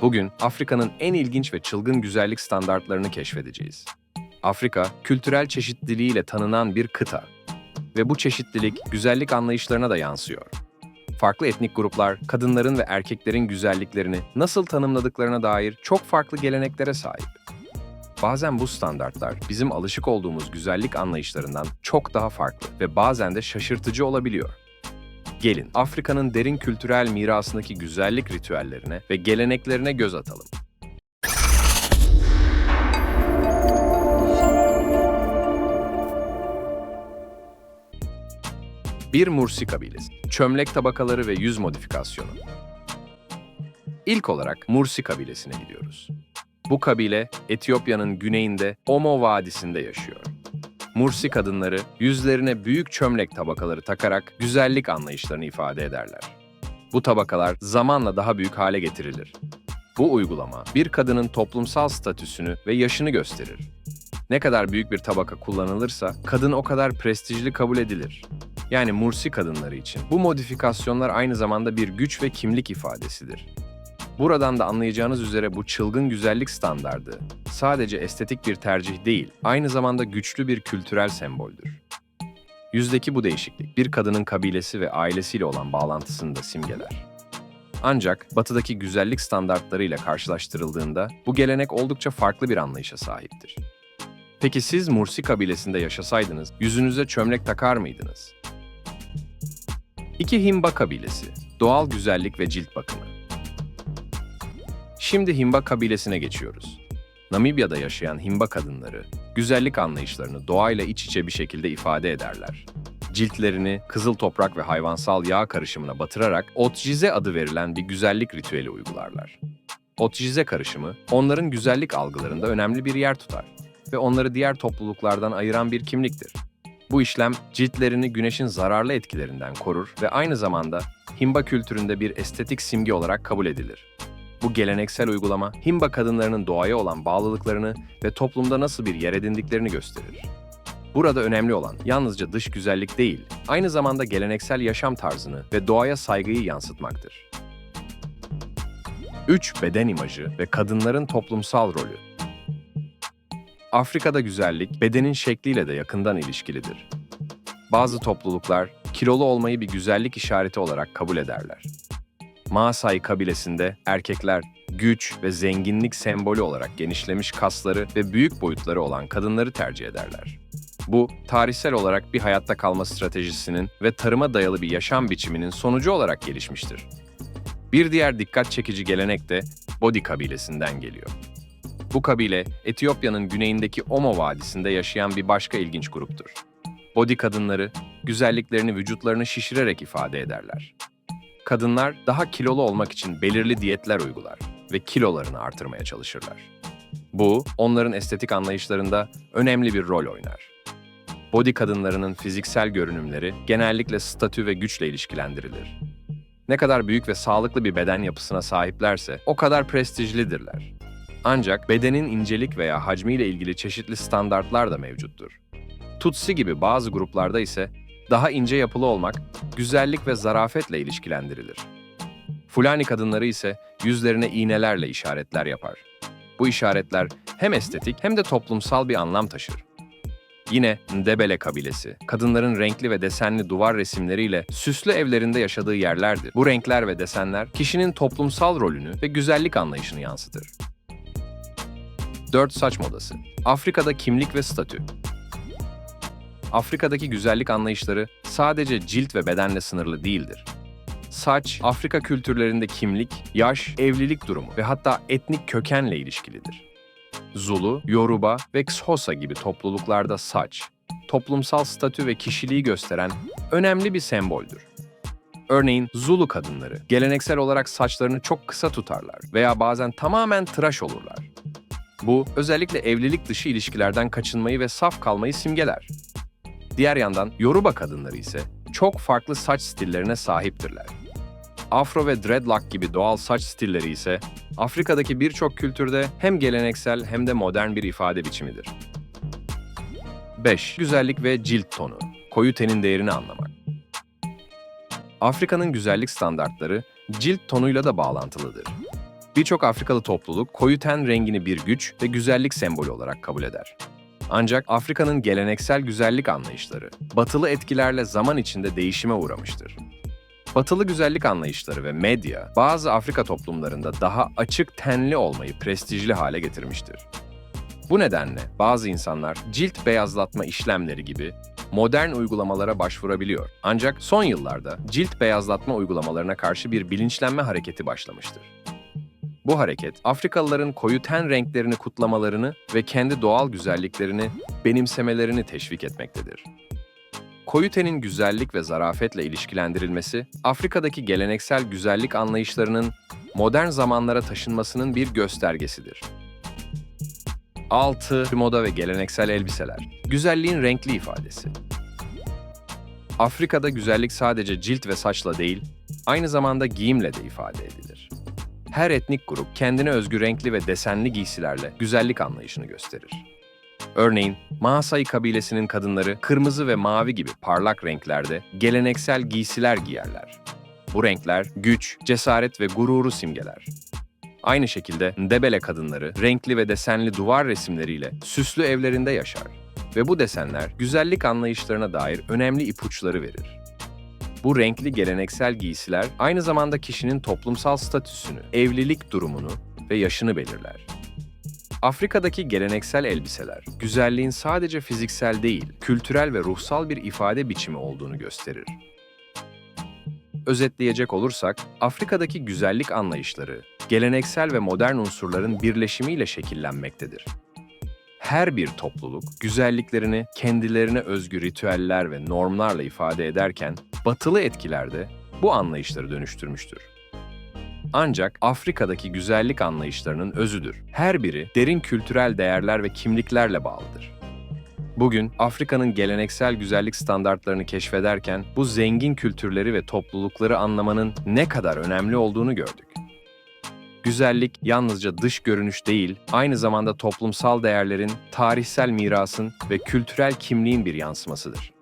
Bugün Afrika'nın en ilginç ve çılgın güzellik standartlarını keşfedeceğiz. Afrika, kültürel çeşitliliğiyle tanınan bir kıta ve bu çeşitlilik güzellik anlayışlarına da yansıyor. Farklı etnik gruplar, kadınların ve erkeklerin güzelliklerini nasıl tanımladıklarına dair çok farklı geleneklere sahip. Bazen bu standartlar bizim alışık olduğumuz güzellik anlayışlarından çok daha farklı ve bazen de şaşırtıcı olabiliyor. Gelin Afrika'nın derin kültürel mirasındaki güzellik ritüellerine ve geleneklerine göz atalım. Bir Mursi kabilesi, çömlek tabakaları ve yüz modifikasyonu. İlk olarak Mursi kabilesine gidiyoruz. Bu kabile Etiyopya'nın güneyinde Omo Vadisi'nde yaşıyor. Mursi kadınları yüzlerine büyük çömlek tabakaları takarak güzellik anlayışlarını ifade ederler. Bu tabakalar zamanla daha büyük hale getirilir. Bu uygulama bir kadının toplumsal statüsünü ve yaşını gösterir. Ne kadar büyük bir tabaka kullanılırsa kadın o kadar prestijli kabul edilir. Yani Mursi kadınları için bu modifikasyonlar aynı zamanda bir güç ve kimlik ifadesidir. Buradan da anlayacağınız üzere bu çılgın güzellik standardı sadece estetik bir tercih değil, aynı zamanda güçlü bir kültürel semboldür. Yüzdeki bu değişiklik bir kadının kabilesi ve ailesiyle olan bağlantısını da simgeler. Ancak batıdaki güzellik standartlarıyla karşılaştırıldığında bu gelenek oldukça farklı bir anlayışa sahiptir. Peki siz Mursi kabilesinde yaşasaydınız yüzünüze çömlek takar mıydınız? İki Himba kabilesi, doğal güzellik ve cilt bakımı. Şimdi Himba kabilesine geçiyoruz. Namibya'da yaşayan Himba kadınları, güzellik anlayışlarını doğayla iç içe bir şekilde ifade ederler. Ciltlerini kızıl toprak ve hayvansal yağ karışımına batırarak otjize adı verilen bir güzellik ritüeli uygularlar. Otjize karışımı, onların güzellik algılarında önemli bir yer tutar ve onları diğer topluluklardan ayıran bir kimliktir. Bu işlem ciltlerini güneşin zararlı etkilerinden korur ve aynı zamanda Himba kültüründe bir estetik simge olarak kabul edilir. Bu geleneksel uygulama Himba kadınlarının doğaya olan bağlılıklarını ve toplumda nasıl bir yer edindiklerini gösterir. Burada önemli olan yalnızca dış güzellik değil, aynı zamanda geleneksel yaşam tarzını ve doğaya saygıyı yansıtmaktır. 3. Beden imajı ve kadınların toplumsal rolü. Afrika'da güzellik bedenin şekliyle de yakından ilişkilidir. Bazı topluluklar kilolu olmayı bir güzellik işareti olarak kabul ederler. Maasai kabilesinde erkekler güç ve zenginlik sembolü olarak genişlemiş kasları ve büyük boyutları olan kadınları tercih ederler. Bu, tarihsel olarak bir hayatta kalma stratejisinin ve tarıma dayalı bir yaşam biçiminin sonucu olarak gelişmiştir. Bir diğer dikkat çekici gelenek de Bodi kabilesinden geliyor. Bu kabile, Etiyopya'nın güneyindeki Omo Vadisi'nde yaşayan bir başka ilginç gruptur. Bodi kadınları, güzelliklerini vücutlarını şişirerek ifade ederler. Kadınlar daha kilolu olmak için belirli diyetler uygular ve kilolarını artırmaya çalışırlar. Bu, onların estetik anlayışlarında önemli bir rol oynar. Body kadınlarının fiziksel görünümleri genellikle statü ve güçle ilişkilendirilir. Ne kadar büyük ve sağlıklı bir beden yapısına sahiplerse o kadar prestijlidirler. Ancak bedenin incelik veya hacmiyle ilgili çeşitli standartlar da mevcuttur. Tutsi gibi bazı gruplarda ise daha ince yapılı olmak güzellik ve zarafetle ilişkilendirilir. Fulani kadınları ise yüzlerine iğnelerle işaretler yapar. Bu işaretler hem estetik hem de toplumsal bir anlam taşır. Yine Ndebele kabilesi, kadınların renkli ve desenli duvar resimleriyle süslü evlerinde yaşadığı yerlerdir. Bu renkler ve desenler kişinin toplumsal rolünü ve güzellik anlayışını yansıtır. 4 saç modası. Afrika'da kimlik ve statü. Afrika'daki güzellik anlayışları sadece cilt ve bedenle sınırlı değildir. Saç, Afrika kültürlerinde kimlik, yaş, evlilik durumu ve hatta etnik kökenle ilişkilidir. Zulu, Yoruba ve Xhosa gibi topluluklarda saç, toplumsal statü ve kişiliği gösteren önemli bir semboldür. Örneğin Zulu kadınları geleneksel olarak saçlarını çok kısa tutarlar veya bazen tamamen tıraş olurlar. Bu özellikle evlilik dışı ilişkilerden kaçınmayı ve saf kalmayı simgeler. Diğer yandan Yoruba kadınları ise çok farklı saç stillerine sahiptirler. Afro ve dreadlock gibi doğal saç stilleri ise Afrika'daki birçok kültürde hem geleneksel hem de modern bir ifade biçimidir. 5. Güzellik ve cilt tonu. Koyu tenin değerini anlamak. Afrika'nın güzellik standartları cilt tonuyla da bağlantılıdır. Birçok Afrikalı topluluk koyu ten rengini bir güç ve güzellik sembolü olarak kabul eder. Ancak Afrika'nın geleneksel güzellik anlayışları, batılı etkilerle zaman içinde değişime uğramıştır. Batılı güzellik anlayışları ve medya, bazı Afrika toplumlarında daha açık tenli olmayı prestijli hale getirmiştir. Bu nedenle bazı insanlar cilt beyazlatma işlemleri gibi modern uygulamalara başvurabiliyor. Ancak son yıllarda cilt beyazlatma uygulamalarına karşı bir bilinçlenme hareketi başlamıştır. Bu hareket, Afrikalıların koyu ten renklerini kutlamalarını ve kendi doğal güzelliklerini benimsemelerini teşvik etmektedir. Koyu tenin güzellik ve zarafetle ilişkilendirilmesi, Afrika'daki geleneksel güzellik anlayışlarının modern zamanlara taşınmasının bir göstergesidir. 6. Moda ve geleneksel elbiseler. Güzelliğin renkli ifadesi. Afrika'da güzellik sadece cilt ve saçla değil, aynı zamanda giyimle de ifade edilir. Her etnik grup kendine özgü renkli ve desenli giysilerle güzellik anlayışını gösterir. Örneğin, Maasai kabilesinin kadınları kırmızı ve mavi gibi parlak renklerde geleneksel giysiler giyerler. Bu renkler güç, cesaret ve gururu simgeler. Aynı şekilde Ndebele kadınları renkli ve desenli duvar resimleriyle süslü evlerinde yaşar ve bu desenler güzellik anlayışlarına dair önemli ipuçları verir. Bu renkli geleneksel giysiler aynı zamanda kişinin toplumsal statüsünü, evlilik durumunu ve yaşını belirler. Afrika'daki geleneksel elbiseler, güzelliğin sadece fiziksel değil, kültürel ve ruhsal bir ifade biçimi olduğunu gösterir. Özetleyecek olursak, Afrika'daki güzellik anlayışları, geleneksel ve modern unsurların birleşimiyle şekillenmektedir. Her bir topluluk güzelliklerini kendilerine özgü ritüeller ve normlarla ifade ederken, batılı etkiler de bu anlayışları dönüştürmüştür. Ancak Afrika'daki güzellik anlayışlarının özüdür. Her biri derin kültürel değerler ve kimliklerle bağlıdır. Bugün Afrika'nın geleneksel güzellik standartlarını keşfederken bu zengin kültürleri ve toplulukları anlamanın ne kadar önemli olduğunu gördük. Güzellik yalnızca dış görünüş değil, aynı zamanda toplumsal değerlerin, tarihsel mirasın ve kültürel kimliğin bir yansımasıdır.